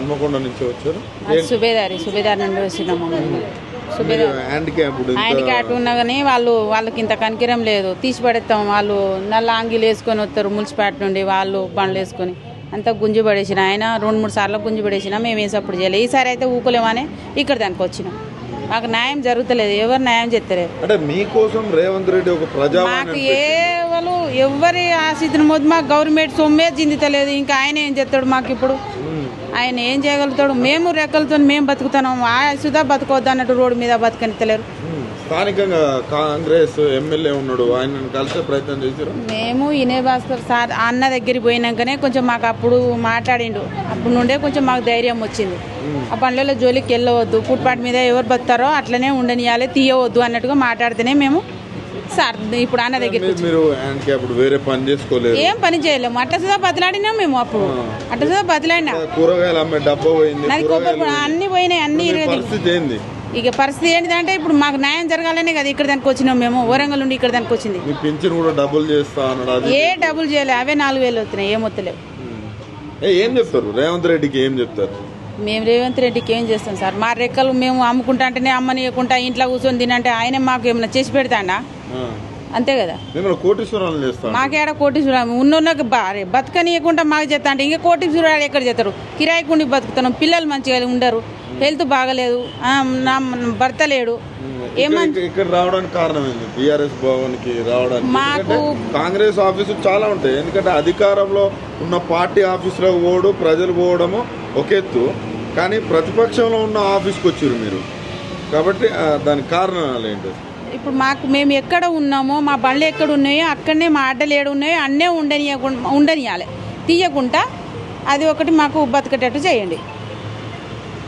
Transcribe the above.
హన్మకొండ నుంచి వచ్చారు. సుబేదారి సుబేదారి నుండి వచ్చినాము ఆయనకి అటు ఉన్నా కానీ వాళ్ళు వాళ్ళకి ఇంత కనికిరం లేదు. తీసి పడేస్తాం. వాళ్ళు నల్ల అంగిలు వేసుకొని వస్తారు మున్సిపాలిటీ నుండి వాళ్ళు బండ్లు వేసుకొని. అంతా గుంజి పడేసిన ఆయన రెండు మూడు సార్లు గుంజి పడేసిన మేము వేసి అప్పుడు చేయలేదు ఈసారి అయితే ఊకోలేమని ఇక్కడ దానికి వచ్చినాం. మాకు న్యాయం జరుగుతలేదు. ఎవరు న్యాయం అంటే మీకోసం రేవంత్ రెడ్డి ఒక ప్రజావాణి మాకు ఏవలు ఎవరి ఆశితుని మొదలు మాకు గవర్నమెంట్ సొమ్మే చిందుతలేదు ఇంకా ఆయన ఏం చేస్తాడు మాకు ఇప్పుడు? ఆయన ఏం చేయగలుగుతాడు? మేము రెక్కలతో మేము బతుకుతున్నాం. ఆ సుధా బతుకోవద్దు అన్నట్టు రోడ్డు మీద బతకనిస్తలేరు. స్థానికంగా కాంగ్రెస్ ఎమ్మెల్యే ఉన్నాడు. ఆయన కలిసే ప్రయత్నం చేశారు? మేము ఇనే భాస్కర్ సార్ అన్న దగ్గరికి పోయినాకనే కొంచెం మాకు అప్పుడు మాట్లాడిండు. అప్పుడు నుండే కొంచెం మాకు ధైర్యం వచ్చింది. ఆ పనులలో జోలికి వెళ్ళవద్దు. ఫుట్పాత్ మీద ఎవరు బతారో అట్లనే ఉండనియాలి తీయవద్దు అన్నట్టుగా మాట్లాడితేనే మేము సార్ ఇప్పుడు అన్న మీరు- హ్యాండిక్యాప్డ్ వేరే పని చేసుకోలేదు. ఏం పని చేయలేము. అట్ట సుధా బతిలాడినాం మేము అప్పుడు. అట్ట సుధా బతిలాడినా? కూరగాయలు అమ్మే డబ్బా పోయింది నాది కొబ్బరి పొడి అన్ని పోయినాయి అన్ని ఏంది? ఇక పరిస్థితి ఏంటిదంటే ఇప్పుడు మాకు న్యాయం జరగాలనే కదా ఇక్కడ దానికి వచ్చినాం మేము. వరంగల్ నుండి ఇక్కడ దానికి వచ్చింది. పింఛన్ కూడా డబ్బులు చేస్తా అన్నాడు ఏ డబ్బులు చేయలే అవే నాలుగు వేలు వస్తున్నాయి ఏం వస్తలేవు ఏ, చెప్తారు? రేవంత్ రెడ్డికి ఏం చెప్తారు? మేము రేవంత్ రెడ్డికి ఏం చేస్తాం సార్? మా రెక్కలు మేము అమ్ముకుంటా అంటేనే అమ్మనీయకుండా ఇంట్లో కూర్చొని తినంటే ఆయన మాకు ఏమైనా చేసి పెడతాడా. అంతే కదా? కోటీశ్వరాలు మాకేడ కోటీశ్వరం ఉన్నోళ్ళకి బారే బతకనీయకుండా మాకు చేస్తా అంటే ఇంకా కోటీశ్వరాలు ఎక్కడ చేస్తారు? కిరాయికుండి బతుకుతున్నాం పిల్లలు మంచిగా ఉండరు. హెల్త్ బాగలేదు నా భర్త లేడు. ఇక్కడ- రావడానికి కారణం ఏంది? బీఆర్ఎస్ భవన్కి రావడానికి మాకు- కాంగ్రెస్ ఆఫీసులు చాలా ఉంటాయి. ఎందుకంటే అధికారంలో ఉన్న పార్టీ ఆఫీసులో పోవడం ప్రజలు పోవడము ఒక ఎత్తు. కానీ ప్రతిపక్షంలో ఉన్న ఆఫీస్కి వచ్చారు మీరు. కాబట్టి దానికి కారణాలు ఏంటి? ఇప్పుడు మాకు మేము ఎక్కడ ఉన్నామో మా బండ్లు ఎక్కడ ఉన్నాయో అక్కడనే మా అడ్డలు ఏడు ఉన్నాయో అన్నే ఉండనియకుండా ఉండనియాలి. తీయకుండా అది ఒకటి మాకు బతకటట్టు చేయండి.